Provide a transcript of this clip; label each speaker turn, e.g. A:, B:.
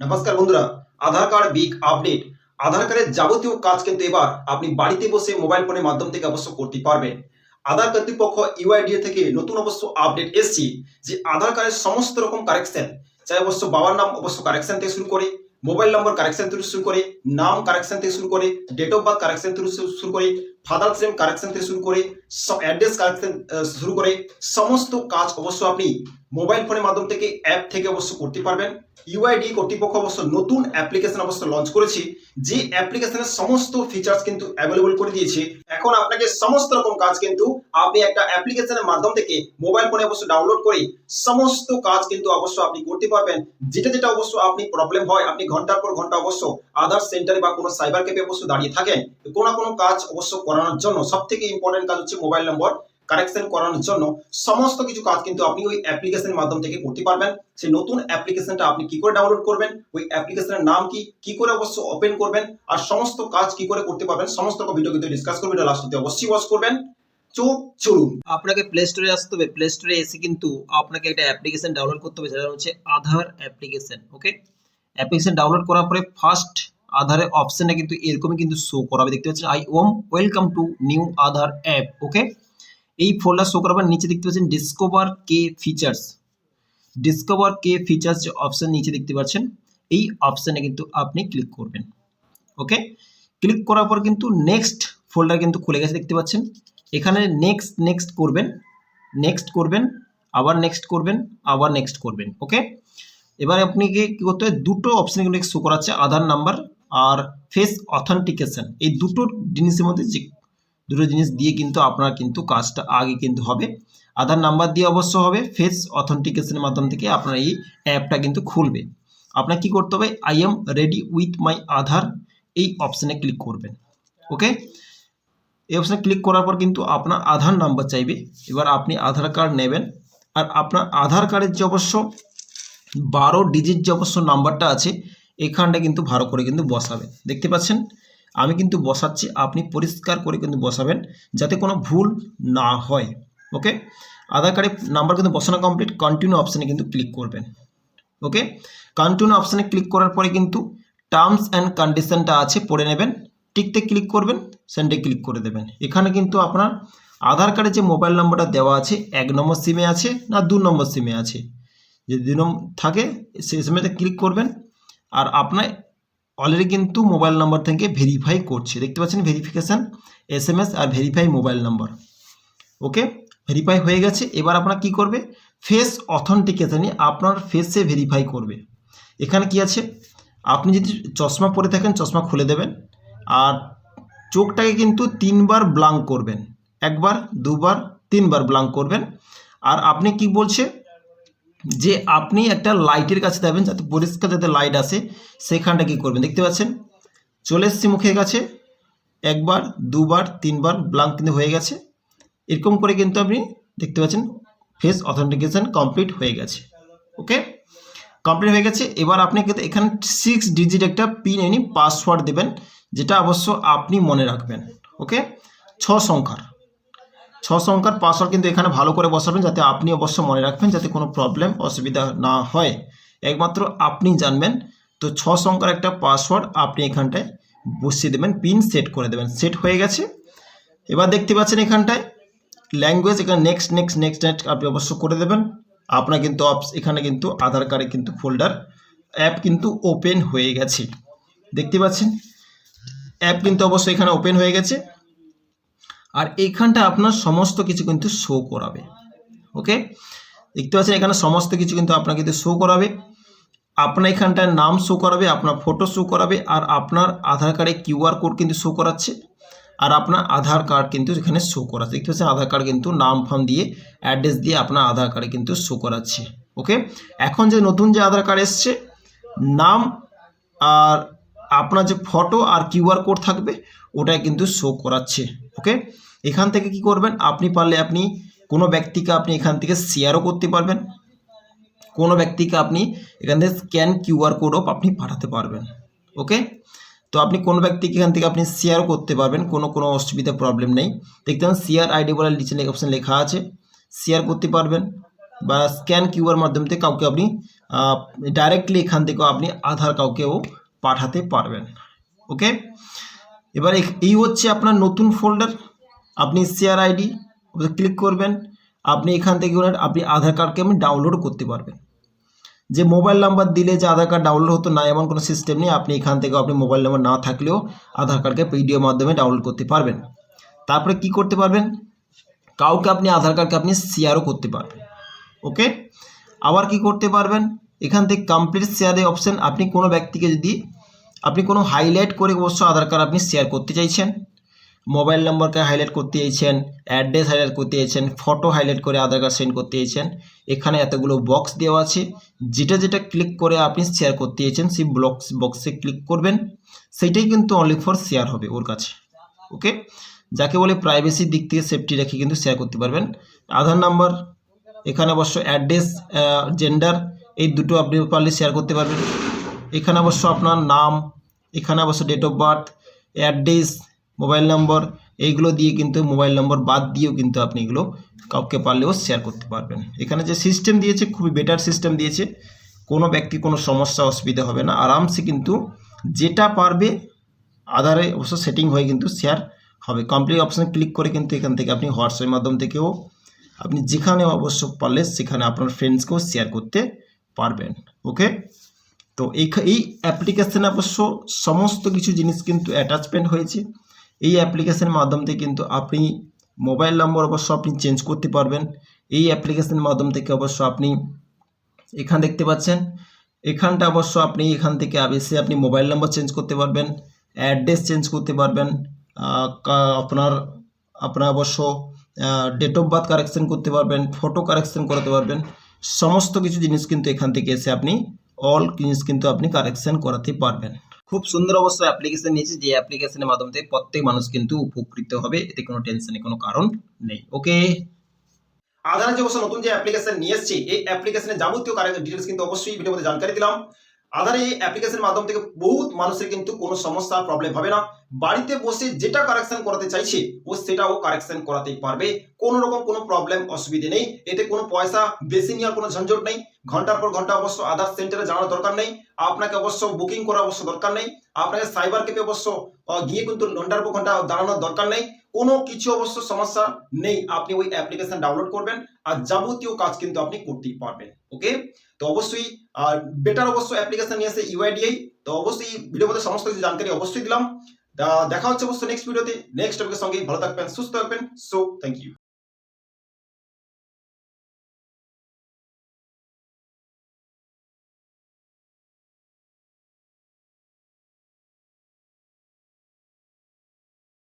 A: নমস্কার বন্ধুরা, Aadhaar card big update Aadhaar কার্ডের যাবতীয় কাজ কিন্তু এবার আপনি বাড়িতে বসে মোবাইল ফোনের মাধ্যম থেকে অবশ্য করতে পারবেন। আধার কর্তৃপক্ষ ইউআইডিএ থেকে নতুন অবশ্য আপডেট এসছে যে, আধার কার্ডের সমস্ত রকম কারেকশন চাই অবশ্য বাবার নাম অবশ্য কারেকশন থেকে শুরু করে মোবাইল নম্বর কারেকশন থেকে শুরু করে, নাম কারেকশন থেকে শুরু করে ডেট অফ বার্থ কারেকশন থেকে শুরু করে ফাদার্স নেম কারেকশন থেকে শুরু করে অ্যাড্রেস কারেকশন শুরু করে, সমস্ত কাজ অবশ্য আপনি মোবাইল ফোনের মাধ্যম থেকে অ্যাপ থেকে অবশ্য করতে পারবেন। ইউআইডি কর্তৃপক্ষ অবশ্য নতুন অ্যাপ্লিকেশন অবশ্য লঞ্চ করেছে। যে অ্যাপ্লিকেশনের সমস্ত ফিচার্স কিন্তু অ্যাভেলেবল করে দিয়েছে এখন আপনাকে সমস্ত রকম কাজ কিন্তু আপনি একটা অ্যাপ্লিকেশনের মাধ্যম থেকে মোবাইল ফোনে অবশ্য ডাউনলোড করে সমস্ত কাজ কিন্তু অবশ্য আপনি করতে পারবেন। যেটা যেটা অবশ্য আপনি প্রবলেম হয়, আপনি ঘণ্টার পর ঘণ্টা অবশ্য আধার সেন্টারে বা কোনো সাইবার ক্যাফে অবশ্য দাঁড়িয়ে থাকেন। কোনো না কোনো কাজ অবশ্য করানোর জন্য সব থেকে ইম্পর্টেন্ট কাজ হচ্ছে মোবাইল নম্বর কারেকশন করানোর জন্য সমস্ত কিছু কাজ কিন্তু আপনি ওই অ্যাপ্লিকেশনের মাধ্যম থেকে করতে পারবেন। সেই নতুন অ্যাপ্লিকেশনটা আপনি কি করে ডাউনলোড করবেন? ওই অ্যাপ্লিকেশনের নাম কি? কি করে অবশ্য ওপেন করবেন? আর সমস্ত কাজ কি করে করতে পারবেন? সমস্ত ভিডিও কিন্তু ডিসকাস করবেন লাস্টে অবশ্যই ওয়াচ করবেন। চোখ চলুন।
B: আপনাকে প্লে স্টোরে আসতে হবে। প্লে স্টোরে এসে কিন্তু আপনাকে একটা অ্যাপ্লিকেশন ডাউনলোড করতে হবে। সেটা হচ্ছে Aadhaar application okay application download করার পরে ফার্স্ট আধারের অপশনটা কিন্তু এরকমই কিন্তু শো করাবে দেখতে পাচ্ছেন I am welcome to new Aadhaar app okay এই ফোল্ডার শো করাবার নিচে দেখতে পাচ্ছেন ডিসকভার কে ফিচার্স ডিসকভার কে ফিচার্স যে অপশন নিচে দেখতে পাচ্ছেন, এই অপশনে কিন্তু আপনি ক্লিক করবেন। ওকে ক্লিক করার পর কিন্তু নেক্সট ফোল্ডার কিন্তু খুলে গেছে দেখতে পাচ্ছেন। এখানে নেক্সট নেক্সট করবেন নেক্সট করবেন, আবার নেক্সট করবেন, আবার নেক্সট করবেন। ওকে এবার আপনাকে কী করতে হবে? দুটো অপশন কিন্তু শো করাচ্ছে, আধার নাম্বার আর ফেস অথেন্টিকেশন এই দুটো জিনিসের মধ্যে যে দুটো জিনিস দিয়ে কিন্তু আপনার কিন্তু কাজটা আগে কিন্তু হবে। আধার নাম্বার দিয়ে অবশ্য হবে ফেস অথেন্টিকেশনের মাধ্যম থেকে আপনার এই অ্যাপটা কিন্তু খুলবে। আপনার কি করতে হবে? I am ready with my Aadhaar এই অপশানে ক্লিক করবেন। ওকে এই অপশানে ক্লিক করার পর কিন্তু আপনার আধার নাম্বার চাইবে। এবার আপনি আধার কার্ড নেবেন। আর আপনার আধার কার্ডের যে অবশ্য বারো ডিজিট যে অবশ্য নাম্বারটা আছে, এখানটা কিন্তু ভালো করে কিন্তু বসাবেন। দেখতে পাচ্ছেন? আমি কিন্তু বসাচ্ছি, আপনি পরিষ্কার করে কিন্তু বসাবেন যাতে কোনো ভুল না হয় ওকে আধার কার্ডের নাম্বার কিন্তু বসানো কমপ্লিট কন্টিনিউ অপশানে কিন্তু ক্লিক করবেন ওকে কন্টিনিউ অপশানে ক্লিক করার পরে কিন্তু টার্মস অ্যান্ড কন্ডিশনটা আছে, পড়ে নেবেন টিকতে ক্লিক করবেন সেন্ডে ক্লিক করে দেবেন। এখানে কিন্তু আপনার আধার কার্ডে যে মোবাইল নম্বরটা দেওয়া আছে, এক নম্বর সিমে আছে না দু নম্বর সিমে আছে। যদি দুই নম্বর থাকে, সেই সিমেতে ক্লিক করবেন, আর আপনার অলরেডি কিন্তু মোবাইল নাম্বার থেকে ভেরিফাই করছে। দেখতে পাচ্ছেন ভেরিফিকেশান এস এম এস আর verify mobile number okay verify হয়ে গেছে। এবার আপনার কি করবে? ফেস অথেন্টিকেশনই আপনার ফেসে ভেরিফাই করবে। এখানে কি আছে? আপনি যদি চশমা পরে থাকেন, চশমা খুলে দেবেন। আর চোখটাকে কিন্তু তিনবার ব্লাঙ্ক করবেন। একবার, দুবার, তিনবার ব্লাঙ্ক করবেন। আর আপনি কি বলছে? যে আপনি একটা লাইটের কাছে যাবেন, যাতে পরিষ্কার যাতে লাইট আসে, সেখানটা কি করবেন? দেখতে পাচ্ছেন? চলে এসছি মুখের কাছে। একবার, দুবার, তিনবার ব্লাঙ্ক কিন্তু হয়ে গেছে। এরকম করে কিন্তু আপনি দেখতে পাচ্ছেন ফেস অথেন্টিকেশন কমপ্লিট হয়ে গেছে। ওকে কমপ্লিট হয়ে গেছে। এবার আপনি কিন্তু এখানে সিক্স ডিজিট একটা পিন এনি পাসওয়ার্ড দেবেন, যেটা অবশ্য আপনি মনে রাখবেন। ওকে ছ সংখ্যার। ছ সংখ্যার পাসওয়ার্ড কিন্তু এখানে ভালো করে বসাবেন যাতে আপনি অবশ্য মনে রাখবেন যাতে কোনো প্রবলেম অসুবিধা না হয়। একমাত্র আপনি জানবেন, তো ছ সংখ্যার একটা পাসওয়ার্ড আপনি এখানটায় বসিয়ে দেবেন পিন সেট করে দেবেন। সেট হয়ে গেছে। এবার দেখতে পাচ্ছেন এখানটায় ল্যাঙ্গুয়েজ এখানে নেক্সট নেক্সট নেক্সট নেক্সট আপনি অবশ্য করে দেবেন। আপনার কিন্তু এখানে কিন্তু আধার কার্ডে কিন্তু ফোল্ডার অ্যাপ কিন্তু ওপেন হয়ে গেছে। দেখতে পাচ্ছেন? অ্যাপ কিন্তু অবশ্যই এখানে ওপেন হয়ে গেছে। আর এইখানটা আপনার সমস্ত কিছু কিন্তু শো করাবে। ওকে দেখতে পাচ্ছেন এখানে সমস্ত কিছু কিন্তু আপনাকে কিন্তু শো করাবে। আপনার এখানটায় নাম শো করাবে, আপনার ফটো শো করাবে, আর আপনার আধার কার্ডে কিউআর কোড কিন্তু শো করাচ্ছে। আর আপনার আধার কার্ড কিন্তু এখানে শো করাচ্ছে। দেখতে পাচ্ছেন আধার কার্ড কিন্তু নাম ফাম দিয়ে অ্যাড্রেস দিয়ে আপনার আধার কার্ডে কিন্তু শো করাচ্ছে। ওকে এখন যে নতুন যে আধার কার্ড এসছে, নাম আর আপনার যে ফটো আর কিউআর কোড থাকবে, ওটাই কিন্তু শো করাচ্ছে। ওকে এখান থেকে কি করবেন? আপনি পারলে আপনি কোনো ব্যক্তিকে আপনি এখান থেকে শেয়ারও করতে পারবেন। কোনো ব্যক্তিকে আপনি এখান থেকে স্ক্যান কিউআর কোডও আপনি পাঠাতে পারবেন। ওকে তো আপনি কোনো ব্যক্তিকে এখান থেকে আপনি শেয়ারও করতে পারবেন, কোনো কোনো অসুবিধা প্রবলেম নেই। দেখতে পাবেন শেয়ার আইডি বলে নিচে অপশান লেখা আছে। শেয়ার করতে পারবেন বা স্ক্যান কিউআর মাধ্যম থেকে কাউকে আপনি ডাইরেক্টলি এখান থেকেও আপনি আধার কাউকেও পাঠাতে পারবেন। ওকে এবার এই হচ্ছে আপনার নতুন ফোল্ডার আপনি শেয়ার আইডি ক্লিক করবেন। আপনি এখান থেকে আপনি আধার কার্ডকে আপনি ডাউনলোড করতে পারবেন। যে মোবাইল নাম্বার দিলে যে আধার কার্ড ডাউনলোড হতো না, এমন কোনো সিস্টেম নেই। আপনি এখান থেকে আপনি মোবাইল নাম্বার না থাকলেও আধার কার্ডকে পিডিএফ মাধ্যমে ডাউনলোড করতে পারবেন। তারপরে কি করতে পারবেন? কাউকে আপনি আধার কার্ডকে আপনি শেয়ারও করতে পারবেন। ওকে? আবার কি করতে পারবেন? এখান থেকে কমপ্লিট শেয়ারের অপশন আপনি কোনো ব্যক্তিকে যদি, আপনি কোনো হাইলাইট করে অবশ্য আধার কার্ড আপনি শেয়ার করতে চাইছেন। মোবাইল নাম্বারকে হাইলাইট করতে চাইছেন, অ্যাড্রেস হাইলাইট করতে চাইছেন, ফটো হাইলাইট করে আধার কার্ড সেন্ড করতে চাইছেন। এখানে এতগুলো বক্স দেওয়া আছে। যেটা যেটা ক্লিক করে আপনি শেয়ার করতে চাইছেন, সেই ব্লক্স বক্সে ক্লিক করবেন। সেইটাই কিন্তু অনলি ফর শেয়ার হবে ওর কাছে। ওকে যাকে বলে প্রাইভেসির দিক থেকে সেফটি রেখে কিন্তু শেয়ার করতে পারবেন। আধার নাম্বার এখানে অবশ্য অ্যাড্রেস জেন্ডার এই দুটো আপনি পারলে শেয়ার করতে পারবেন। এখানে অবশ্য আপনার নাম, এখানে অবশ্য date of birth address mobile number, এইগুলো দিয়ে কিন্তু মোবাইল নম্বর বাদ দিয়েও কিন্তু আপনি এগুলো কাউকে পারলেও শেয়ার করতে পারবেন। এখানে যে সিস্টেম দিয়েছে, খুবই বেটার সিস্টেম দিয়েছে। কোনো ব্যক্তি কোনো সমস্যা, অসুবিধা হবে না। আরামসে কিন্তু যেটা পারবে, আধারে অবশ্য সেটিং হয়ে কিন্তু শেয়ার হবে। কমপ্লিট অপশানে ক্লিক করে কিন্তু এখান থেকে আপনি হোয়াটসঅ্যাপের মাধ্যম থেকেও আপনি যেখানে অবশ্য পারলে সেখানে আপনার ফ্রেন্ডসকেও শেয়ার করতে পারবেন। ওকে তো এই অ্যাপ্লিকেশানে অবশ্য সমস্ত কিছু জিনিস কিন্তু অ্যাটাচমেন্ট হয়েছে। এই অ্যাপ্লিকেশনের মাধ্যম থেকে কিন্তু আপনি মোবাইল নম্বর অবশ্য আপনি চেঞ্জ করতে পারবেন। এই অ্যাপ্লিকেশনের মাধ্যম থেকে অবশ্য আপনি এখান দেখতে পাচ্ছেন। এখানটা অবশ্য আপনি এখান থেকে এসে আপনি মোবাইল নম্বর চেঞ্জ করতে পারবেন অ্যাড্রেস চেঞ্জ করতে পারবেন আপনার আপনার অবশ্য ডেট অফ বার্থ কারেকশন করতে পারবেন ফটো কারেকশন করাতে পারবেন। সমস্ত কিছু জিনিস কিন্তু এখান থেকে এসে আপনি অল জিনিস কিন্তু আপনি কারেকশন করাতে পারবেন। খুব সুন্দর অবশ্য অ্যাপ্লিকেশন নিয়েছি, যে অ্যাপ্লিকেশনের মাধ্যমে থেকে প্রত্যেক মানুষ কিন্তু উপকৃত হবে। এতে কোনো টেনশনের কোনো কারণ নেই। ওকে
A: আধার যে অবশ্য নতুন যে অ্যাপ্লিকেশন নিয়ে এসেছি, এই অ্যাপ্লিকেশনের যাবতীয় ডিটেলস কিন্তু অবশ্যই ভিডিওর মধ্যে জানকারি দিলাম। আধারে এই অ্যাপ্লিকেশনের মাধ্যম থেকে বহুত মানুষের কিন্তু কোনো সমস্যা প্রবলেম হবে না। বাড়িতে বসে যেটা কারেকশন করাতে চাইছে, ও সেটাও কারেকশন করাতেই পারবে। কোনো রকম কোনো প্রবলেম অসুবিধে নেই। এতে কোনো পয়সা বেশি নেওয়ার কোনো ঝঞ্ঝট নেই। ঘণ্টার পর ঘণ্টা অবশ্য আধার সেন্টারে যাওয়ার দরকার নেই। আপনাকে অবশ্য বুকিং করা অবশ্য দরকার নেই। আপনাকে সাইবার ক্যাফে অবশ্য গিয়ে কিন্তু ঘণ্টার পর ঘণ্টা দাঁড়ানোর দরকার নেই। কোনো কিছু অবশ্য সমস্যা নেই। আপনি ওই অ্যাপ্লিকেশন ডাউনলোড করবেন আর যাবতীয় কাজ কিন্তু আপনি করতেই পারবেন। ওকে তো অবশ্যই আর বেটার অবশ্য অ্যাপ্লিকেশন নিয়ে আসে ইউআইডিআই তো অবশ্যই ভিডিও মধ্যে সমস্ত কিছু জানকারি অবশ্যই দিলাম। দেখা হচ্ছে অবশ্য নেক্সট ভিডিওতে নেক্সট টপিকের সঙ্গে ভালো থাকবেন, সুস্থ থাকবেন। So thank you